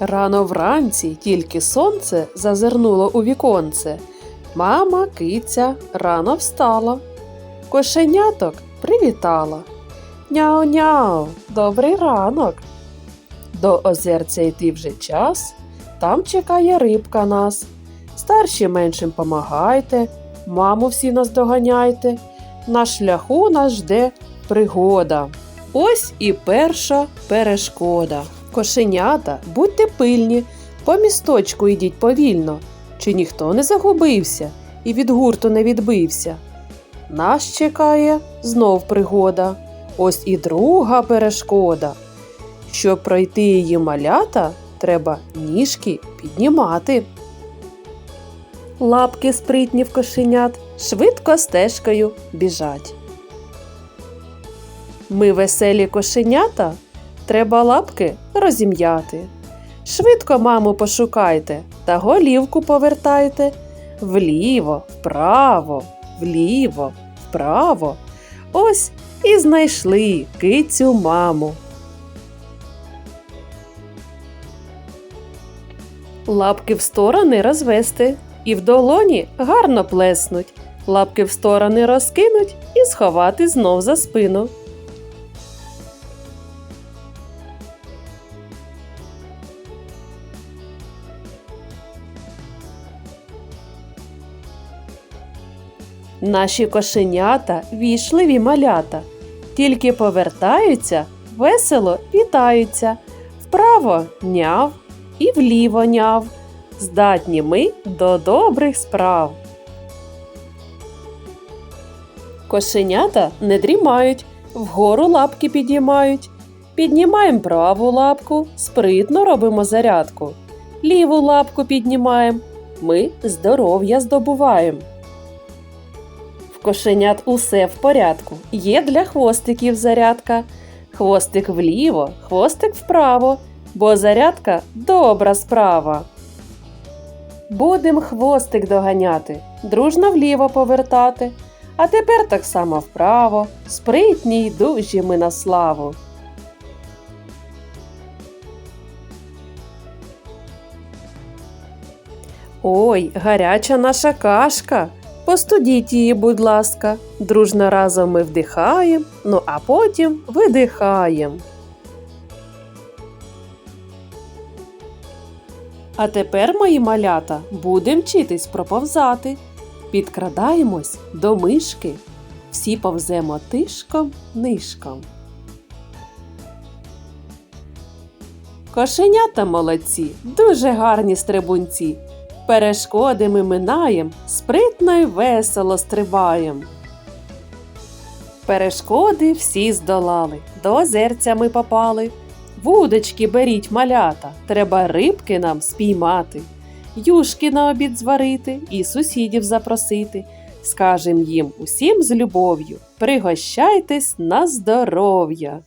Рано вранці тільки сонце зазирнуло у віконце. Мама киця рано встала. Кошеняток привітала. Няу-няу, добрий ранок. До озерця йти вже час, там чекає рибка нас. Старші меншим помагайте, маму всі нас доганяйте. На шляху нас жде пригода. Ось і перша перешкода. Кошенята, будьте пильні, по місточку йдіть повільно, чи ніхто не загубився і від гурту не відбився. Нас чекає знов пригода. Ось і друга перешкода. Щоб пройти її малята, треба ніжки піднімати. Лапки спритні в кошенят швидко стежкою біжать. Ми веселі кошенята, треба лапки розім'яти. Швидко маму пошукайте та голівку повертайте вліво, вправо, вліво, вправо. Ось і знайшли кицю маму. Лапки в сторони розвести і в долоні гарно плеснуть. Лапки в сторони розкинуть і сховати знов за спину. Наші кошенята вічливі малята, тільки повертаються, весело вітаються, вправо няв і вліво няв. Здатні ми до добрих справ. Кошенята не дрімають, вгору лапки підіймають. Піднімаємо праву лапку, спритно робимо зарядку. Ліву лапку піднімаємо. Ми здоров'я здобуваємо. Кошенят усе в порядку. Є для хвостиків зарядка. Хвостик вліво, хвостик вправо, бо зарядка добра справа. Будем хвостик доганяти, дружно вліво повертати. А тепер так само вправо, спритні й дужі ми на славу. Ой, гаряча наша кашка. Постудіть її, будь ласка. Дружно разом ми вдихаємо, ну а потім видихаємо. А тепер, мої малята, будемо вчитись проповзати. Підкрадаємось до мишки. Всі повземо тишком нишком. Кошенята молодці, дуже гарні стрибунці. Перешкоди ми минаєм, спритно й весело стрибаєм. Перешкоди всі здолали, до озерця ми попали. Вудочки беріть малята, треба рибки нам спіймати, юшки на обід зварити і сусідів запросити. Скажем їм усім з любов'ю, пригощайтесь на здоров'я.